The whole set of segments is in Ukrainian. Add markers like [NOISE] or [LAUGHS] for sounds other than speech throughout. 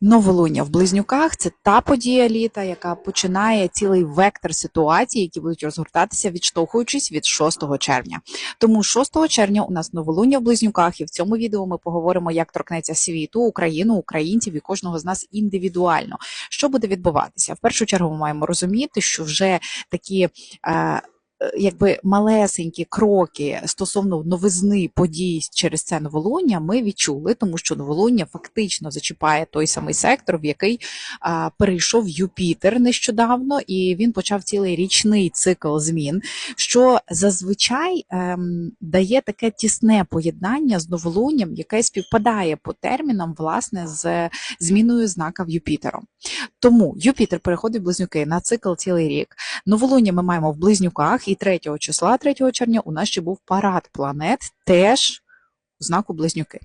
Новолуння в близнюках це та подія літа, яка починає цілий вектор ситуацій, які будуть розгортатися, відштовхуючись від 6 червня. Тому 6 червня у нас новолуння в близнюках, і в цьому відео ми поговоримо, як торкнеться світу, Україну, українців і кожного з нас індивідуально. Що буде відбуватися? В першу чергу ми маємо розуміти, що вже такі. Е, Якби малесенькі кроки стосовно новизни подій через це новолуння ми відчули, тому що новолуння фактично зачіпає той самий сектор, в який а, перейшов Юпітер нещодавно, і він почав цілий річний цикл змін, що зазвичай ем, дає таке тісне поєднання з новолунням, яке співпадає по термінам, власне, з зміною знака в Юпітером. Тому Юпітер переходить в близнюки на цикл цілий рік. Новолуння ми маємо в близнюках, і 3 числа, 3 червня, у нас ще був парад планет, теж у знаку близнюки.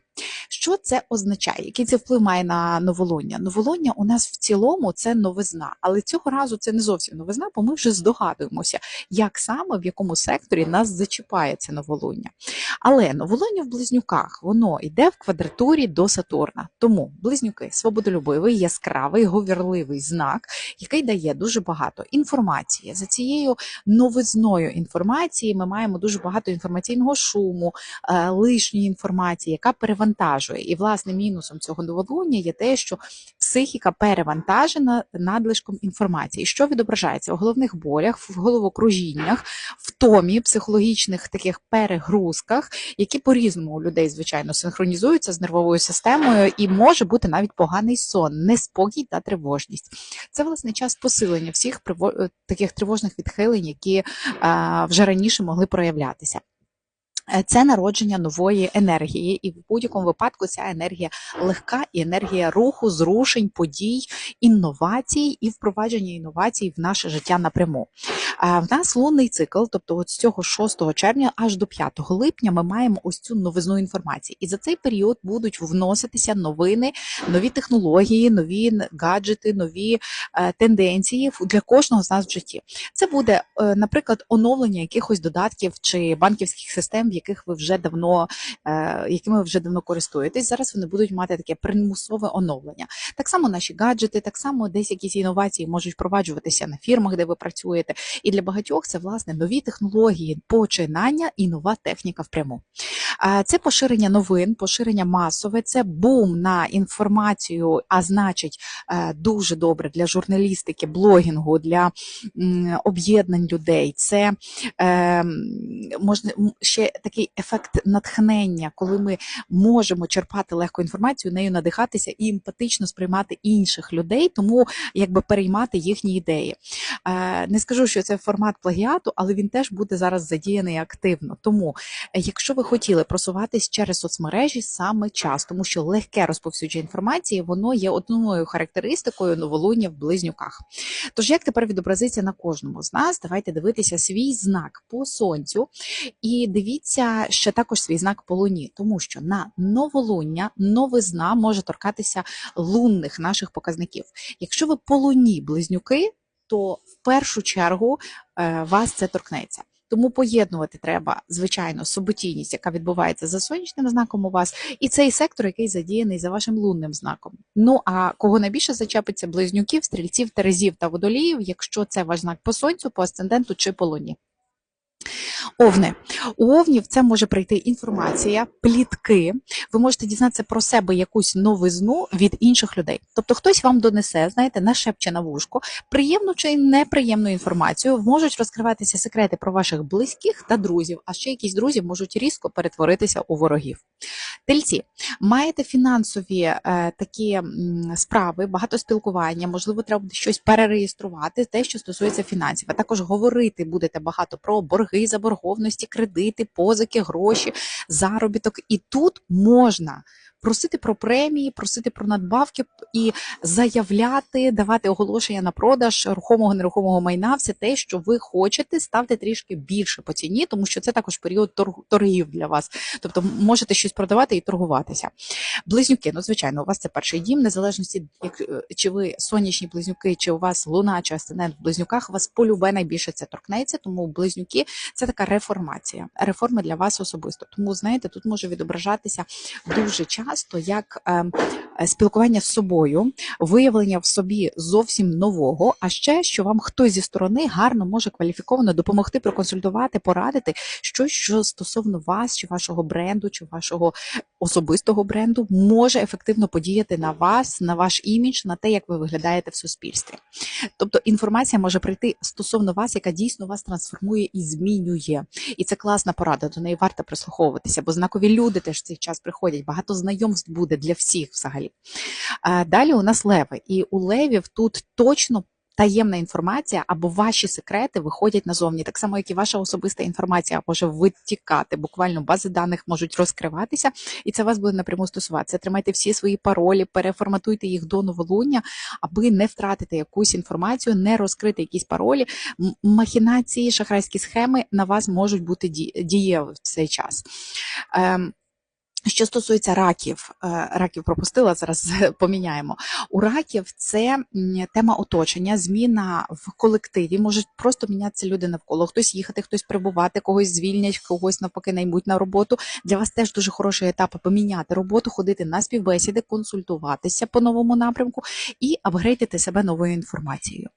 Що це означає? Який це вплив має на новолуння? Новолуння у нас в цілому це новизна, але цього разу це не зовсім новизна, бо ми вже здогадуємося, як саме в якому секторі нас зачіпає це новолуння. Але новолуння в близнюках воно йде в квадратурі до Сатурна. Тому близнюки свободолюбивий, яскравий, говірливий знак, який дає дуже багато інформації. За цією новизною інформації ми маємо дуже багато інформаційного шуму, е, лишньої інформації, яка перевантажує. І власне мінусом цього новолуння є те, що психіка перевантажена надлишком інформації, що відображається у головних болях, в головокружіннях, втомі, психологічних таких перегрузках, які по-різному у людей, звичайно, синхронізуються з нервовою системою, і може бути навіть поганий сон, неспокій та тривожність. Це власне час посилення всіх таких тривожних відхилень, які а, вже раніше могли проявлятися. Е, Це народження нової енергії, і в будь-якому випадку ця енергія легка і енергія руху, зрушень, подій, інновацій і впровадження інновацій в наше життя напряму. А в нас лунний цикл, тобто от з цього 6 червня аж до 5 липня ми маємо ось цю новизну інформації. І за цей період будуть вноситися новини, нові технології, нові гаджети, нові е, тенденції для кожного з нас в житті. Це буде, е, наприклад, оновлення якихось додатків чи банківських систем, яких ви вже давно, е, якими ви вже давно користуєтесь. Зараз вони будуть мати таке примусове оновлення. Так само наші гаджети, так само десь якісь інновації можуть впроваджуватися на фірмах, де ви працюєте. І для багатьох це власне нові технології, починання і нова техніка впряму. Це поширення новин, поширення масове, це бум на інформацію, а значить е, дуже добре для журналістики, блогінгу, для об'єднань людей. Це е, можна ще такий ефект натхнення, коли ми можемо черпати легко інформацію, нею надихатися і емпатично сприймати інших людей, тому якби переймати їхні ідеї. Е, Не скажу, що це формат плагіату, але він теж буде зараз задіяний активно. Тому, якщо ви хотіли просуватись через соцмережі, саме час, тому що легке розповсюдження інформації, воно є одною характеристикою новолуння в близнюках. Тож, як тепер відобразиться на кожному з нас? Давайте дивитися свій знак по сонцю і дивіться ще також свій знак по луні, тому що на новолуння новизна може торкатися лунних наших показників. Якщо ви по луні близнюки, то в першу чергу е, вас це торкнеться. Тому поєднувати треба, звичайно, суботійність, яка відбувається за сонячним знаком у вас, і цей сектор, який задіяний за вашим лунним знаком. Ну а кого найбільше зачепиться близнюків, стрільців, терезів та водоліїв, якщо це ваш знак по сонцю, по асценденту чи по луні. Овни. У овнів це може прийти інформація, плітки. Ви можете дізнатися про себе якусь новизну від інших людей. Тобто хтось вам донесе, знаєте, нашепче на вушко, приємну чи неприємну інформацію, можуть розкриватися секрети про ваших близьких та друзів, а ще якісь друзі можуть різко перетворитися у ворогів. Тельці, маєте фінансові е, такі справи, багато спілкування, можливо, треба щось перереєструвати, те, що стосується фінансів. А також говорити будете багато про борги, заборгованості, кредити, позики, гроші, заробіток. І тут можна просити про премії, просити про надбавки і заявляти, давати оголошення на продаж рухомого нерухомого майна, все те, що ви хочете, ставте трішки більше по ціні, тому що це також період торг- торгів для вас. Тобто можете щось продавати і торгуватися. Близнюки, ну звичайно, у вас це перший дім, незалежності, як е, чи ви сонячні близнюки, чи у вас луна, чи асцендент в близнюках, вас полюбе найбільше це торкнеться, тому близнюки це така реформація, реформи для вас особисто. Тому знаєте, тут може відображатися дуже часто часто як ем, спілкування з собою, виявлення в собі зовсім нового, а ще що вам хтось зі сторони гарно може кваліфіковано допомогти, проконсультувати, порадити щось, що стосовно вас, чи вашого бренду, чи вашого особистого бренду може ефективно подіяти на вас, на ваш імідж, на те, як ви виглядаєте в суспільстві. Тобто інформація може прийти стосовно вас, яка дійсно вас трансформує і змінює. І це класна порада. До неї варто прислуховуватися, бо знакові люди теж в цей час приходять. Багато знайомств буде для всіх взагалі. А далі у нас леви, і у левів тут точно. Таємна інформація або ваші секрети виходять назовні, так само, як і ваша особиста інформація може витікати. Буквально бази даних можуть розкриватися, і це вас буде напряму стосуватися. Тримайте всі свої паролі, переформатуйте їх до новолуння, аби не втратити якусь інформацію, не розкрити якісь паролі. Махінації, шахрайські схеми на вас можуть бути ді- дієві в цей час. Ем, що стосується раків, е, раків пропустила, зараз [LAUGHS] поміняємо. У раків це тема оточення, зміна в колективі. Можуть просто мінятися люди навколо. Хтось їхати, хтось прибувати, когось звільнять, когось навпаки наймуть на роботу. Для вас теж дуже хороший етап поміняти роботу, ходити на співбесіди, консультуватися по новому напрямку і апгрейдити себе новою інформацією.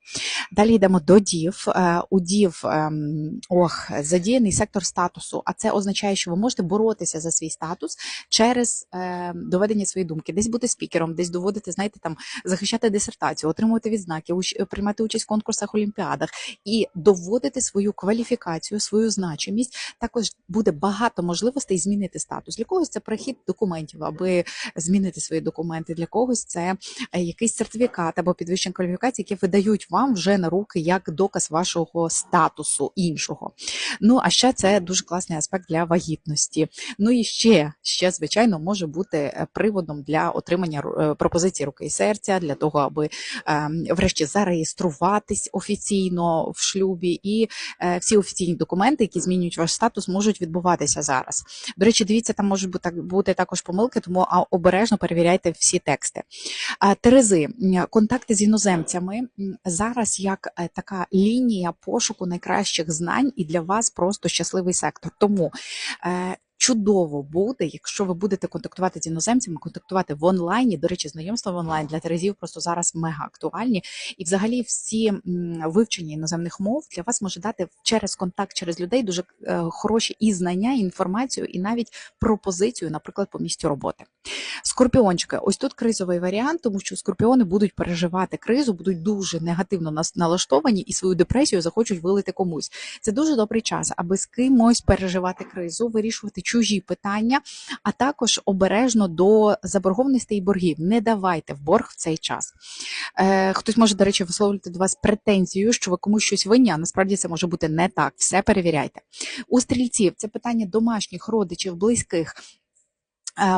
Далі йдемо до дів. Е, У дів ем, ох, задіяний сектор статусу, а це означає, що ви можете боротися за свій статус через е, доведення своєї думки, десь бути спікером, десь доводити, знаєте, там захищати дисертацію, отримувати відзнаки, уч- приймати участь в конкурсах, олімпіадах і доводити свою кваліфікацію, свою значимість. Також буде багато можливостей змінити статус. Для когось це перехід документів, аби змінити свої документи. Для когось це е, якийсь сертифікат або підвищення кваліфікації, які видають вам вже на руки як доказ вашого статусу іншого. Ну а ще це дуже класний аспект для вагітності. Ну і ще, ще звичайно, може бути е, приводом для отримання е, пропозиції руки і серця, для того, аби ем, врешті зареєструватись офіційно в шлюбі, і е, всі офіційні документи, які змінюють ваш статус, можуть відбуватися зараз. До речі, дивіться, там можуть бути так- бути також помилки, тому обережно перевіряйте всі тексти. Терези, контакти з іноземцями зараз як така лінія пошуку найкращих знань, і для вас просто щасливий сектор. Тому чудово буде, якщо ви будете контактувати з іноземцями, контактувати в онлайні. До речі, знайомства в онлайн для терезів просто зараз мега актуальні. І взагалі всі вивчення іноземних мов для вас може дати через контакт через людей дуже е, хороші і знання, і інформацію, і навіть пропозицію, наприклад, по місцю роботи. Скорпіончики, ось тут кризовий варіант, тому що скорпіони будуть переживати кризу, будуть дуже негативно налаштовані і свою депресію захочуть вилити комусь. Це дуже добрий час, аби з кимось переживати кризу, вирішувати чужі питання, а також обережно до заборгованостей і боргів. Не давайте в борг в цей час. Е, хтось може, до речі, висловлювати до вас претензію, що ви комусь щось винні, а насправді це може бути не так. Все перевіряйте. У стрільців це питання домашніх родичів, близьких.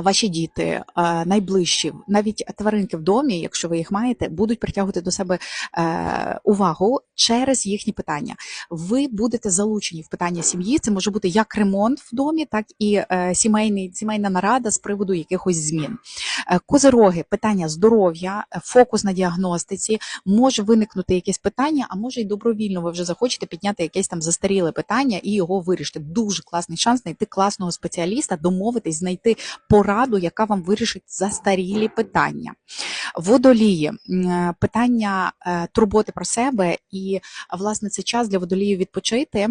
Ваші діти, найближчі, навіть тваринки в домі, якщо ви їх маєте, будуть притягувати до себе е, увагу через їхні питання. Ви будете залучені в питання сім'ї. Це може бути як ремонт в домі, так і е, сімейний, сімейна нарада з приводу якихось змін. Е, Козироги, питання здоров'я, фокус на діагностиці, може виникнути якесь питання, а може й добровільно ви вже захочете підняти якесь там застаріле питання і його вирішити. Дуже класний шанс знайти класного спеціаліста, домовитись, знайти пораду, яка вам вирішить застарілі питання. Водолії е, питання е, турботи про себе, і власне це час для водолію відпочити.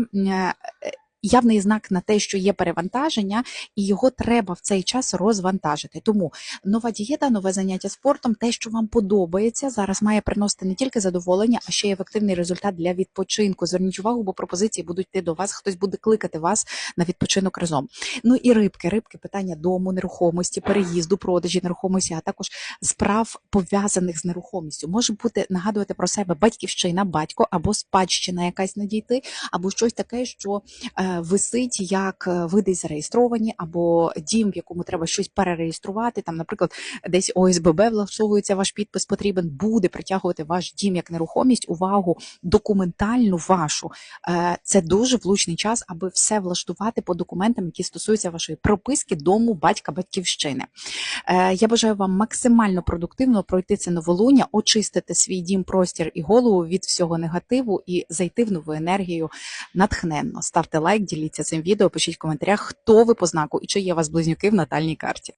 Явний знак на те, що є перевантаження, і його треба в цей час розвантажити. Тому нова дієта, нове заняття спортом, те, що вам подобається, зараз має приносити не тільки задоволення, а ще й ефективний результат для відпочинку. Зверніть увагу, бо пропозиції будуть йти до вас. Хтось буде кликати вас на відпочинок разом. Ну і рибки, рибки, питання дому, нерухомості, переїзду, продажі нерухомості, а також справ пов'язаних з нерухомістю. Може бути нагадувати про себе батьківщина, батько або спадщина якась надійти, або щось таке, що е, висить, як е, ви десь зареєстровані, або дім, в якому треба щось перереєструвати. Там, наприклад, десь ОСББ влаштовується ваш підпис потрібен, буде притягувати ваш дім як нерухомість, увагу документальну вашу. Е, Це дуже влучний час, аби все влаштувати по документам, які стосуються вашої прописки дому батька батьківщини. Е, Я бажаю вам максимально продуктивно пройти це новолуння, очистити свій дім, простір і голову від всього негативу і зайти в нову енергію натхненно. Ставте лайк, діліться цим відео, пишіть в коментарях, хто ви по знаку і чи є у вас близнюки в натальній карті.